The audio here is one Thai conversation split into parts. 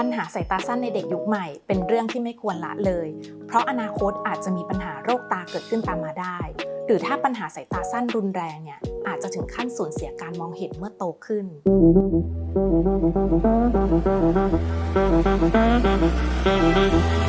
ปัญหาสายตาสั้นในเด็กยุคใหม่เป็นเรื่องที่ไม่ควรละเลย เพราะอนาคตอาจจะมีปัญหาโรคตาเกิดขึ้นตามมาได้ หรือถ้าปัญหาสายตาสั้นรุนแรงเนี่ยอาจจะถึงขั้นสูญเสียการมองเห็นเมื่อโตขึ้นส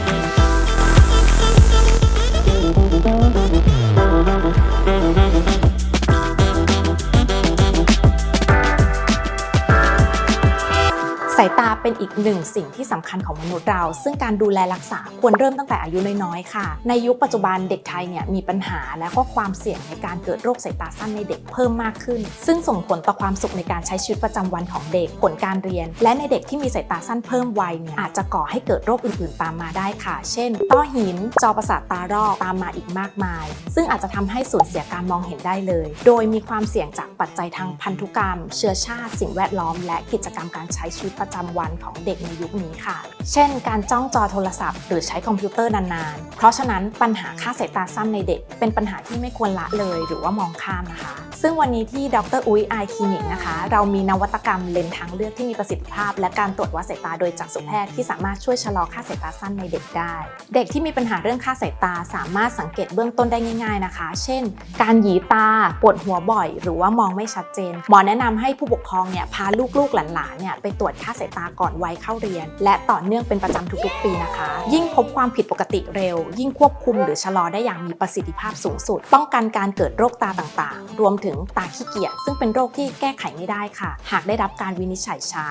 ายตาเป็นอีกหนึ่งสิ่งที่สำคัญของมนุษย์เรา ซึ่งการดูแลรักษาควรเริ่มตั้งแต่อายุน้อยๆค่ะ ในยุคปัจจุบันเด็กไทยเนี่ยมีปัญหาและก็ความเสี่ยงในการเกิดโรคสายตาสั้นในเด็กเพิ่มมากขึ้น ซึ่งส่งผลต่อความสุขในการใช้ชีวิตประจำวันของเด็กผลการเรียน และในเด็กที่มีสายตาสั้นเพิ่มวัยเนี่ยอาจจะก่อให้เกิดโรคอื่นๆ ตามมาได้ค่ะ เช่น ต้อหิน จอประสาทตารอกตามมาอีกมากมาย ซึ่งอาจจะทำให้สูญเสียการมองเห็นได้เลย โดยมีความเสี่ยงจากปัจจัยทางพันธุกรรม เชื้อชาติ สิ่งแวดล้อม และกิจกรรมการใช้ชีวิตประจำวันของเด็กในยุคนี้ค่ะ เช่น การจ้องจอโทรศัพท์หรือใช้คอมพิวเตอร์นานๆ เพราะฉะนั้นปัญหาค่าสายตาสั้นในเด็ก เป็นปัญหาที่ไม่ควรละเลยหรือว่ามองข้ามนะคะ ซึ่งวันนี้ที่ดรอุ้ยไอคลินิกนะคะ เรามีนวัตกรรมเลนส์ทางเลือกที่มีประสิทธิภาพ และการตรวจวัดสายตาโดยจักษุแพทย์ที่สามารถช่วยชะลอค่าสายตาสั้นในเด็กได้ เด็กที่มีปัญหาเรื่องค่าสายตาสามารถสังเกตเบื้องต้นได้ง่าย ๆนะคะ เช่น การหยีตาปวดหัวบ่อย หรือว่ามองไม่ชัดเจน หมอแนะนำให้ผู้ปกครองเนี่ยพาลูกๆหลานๆเนี่ยไปตรวจค่าสายตาก่อนวัยเข้าเรียน และต่อเนื่องเป็นประจำทุกๆ ปีนะคะ ยิ่งพบความผิดปกติเร็ว ยิ่งควบคุมหรือชะลอได้อย่างมีประสิทธิภาพสูงสุด ป้องกันการเกิดโรคตาต่างๆ รวมถึงตาขี้เกียจซึ่งเป็นโรคที่แก้ไขไม่ได้ค่ะ หากได้รับการวินิจฉัยช้า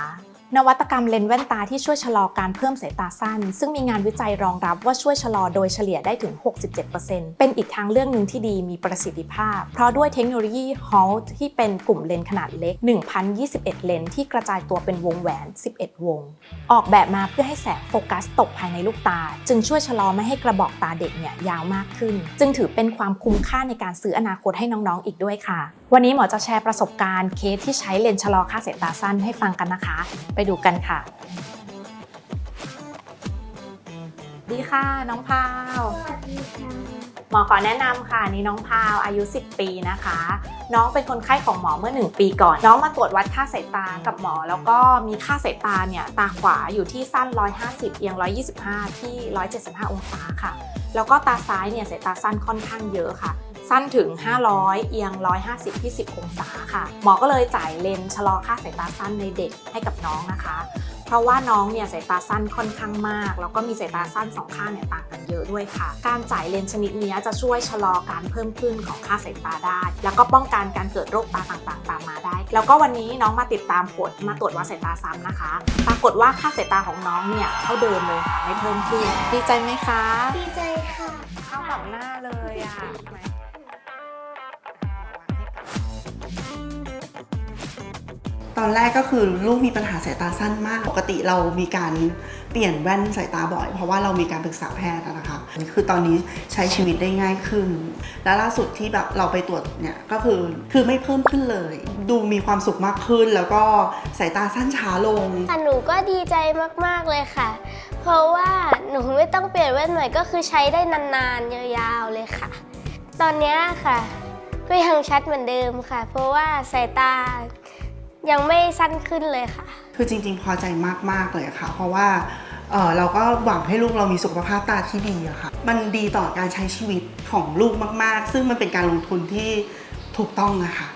นวัตกรรมเลนส์แว่นตาที่ช่วยชะลอการเพิ่มสายตาสั้น ซึ่งมีงานวิจัยรองรับว่าช่วยชะลอโดยเฉลี่ยได้ถึง 67%เป็นอีกทางเลือกหนึ่งที่ดีมีประสิทธิภาพ เพราะด้วยเทคโนโลยี HALT ที่เป็นกลุ่มเลนส์ขนาดเล็ก 1,021 เลนส์ที่กระจายตัวเป็นวงแหวน 11 วง ออกแบบมาเพื่อให้แสงโฟกัสตกภายในลูกตา จึงช่วยชะลอไม่ให้กระบอกตาเด็กเนี่ยยาวมากขึ้น จึงถือเป็นความคุ้มค่าในการซื้ออนาคตให้น้องๆ อีกด้วยค่ะ วันนี้หมอจะแชร์ประสบการณ์เคสที่ใช้เลนส์ชะลอค่าสายตาสั้นให้ฟังกันนะคะ ไปดูกันค่ะ ดีค่ะน้องพาว สวัสดีค่ะ หมอขอแนะนำค่ะนี่น้องพาวอายุ 10 ปีนะคะ น้องเป็นคนไข้ของหมอเมื่อ 1 ปีก่อน น้องมาตรวจวัดค่าสายตากับหมอ แล้วก็มีค่าสายตาเนี่ยตาขวาอยู่ที่สั้น 150เอียง125 ที่ 175 องศาค่ะ แล้วก็ตาซ้ายเนี่ยสายตาสั้นค่อนข้างเยอะค่ะ สั้นถึง 500 เอียง 150ที่10องศาค่ะ หมอก็เลยจ่ายเลนส์ชะลอค่าสายตาสั้นในเด็กให้กับน้องนะคะ เพราะว่าน้องเนี่ยสายตาสั้นค่อนข้างมาก แล้วก็มีสายตาสั้นสองข้างเนี่ยต่างกันเยอะด้วยค่ะ การจ่ายเลนส์ชนิดนี้จะช่วยชะลอการเพิ่มขึ้นของค่าสายตาได้ แล้วก็ป้องกันการเกิดโรคตาต่างๆ ตามมาได้ แล้วก็วันนี้น้องมาติดตามผลมาตรวจวัดสายตาซ้ำนะคะ ปรากฏว่าค่าสายตาของน้องเนี่ยเท่าเดิมเลยค่ะไม่เพิ่มขึ้น ดีใจไหมคะ ดีใจค่ะ เข้ากับหน้าเลยอะ ตอนแรกก็คือลูกมีปัญหาสายตาสั้นมาก ปกติเรามีการเปลี่ยนแว่นสายตาบ่อย เพราะว่าเรามีการปรึกษาแพทย์นะคะคือตอนนี้ใช้ชีวิตได้ง่ายขึ้น และล่าสุดที่แบบเราไปตรวจเนี่ยก็คือคือไม่เพิ่มขึ้นเลย ดูมีความสุขมากขึ้น แล้วก็สายตาสั้นช้าลงค่ะหนูก็ดีใจมาก ๆ เลยค่ะ เพราะว่าหนูไม่ต้องเปลี่ยนแว่นใหม่ก็คือใช้ได้นานๆ ยาวๆเลยค่ะ ตอนเนี้ยค่ะ ก็ยังชัดเหมือนเดิมค่ะ เพราะว่าสายตา ยังไม่สั้นขึ้นเลยค่ะ คือจริง ๆ พอใจมาก ๆ เลยค่ะ เพราะว่าเออเราก็หวังให้ลูกเรามีสุขภาพตาที่ดีอะค่ะ มันดีต่อการใช้ชีวิตของลูกมาก ๆ ซึ่งมันเป็นการลงทุนที่ถูกต้องอะค่ะ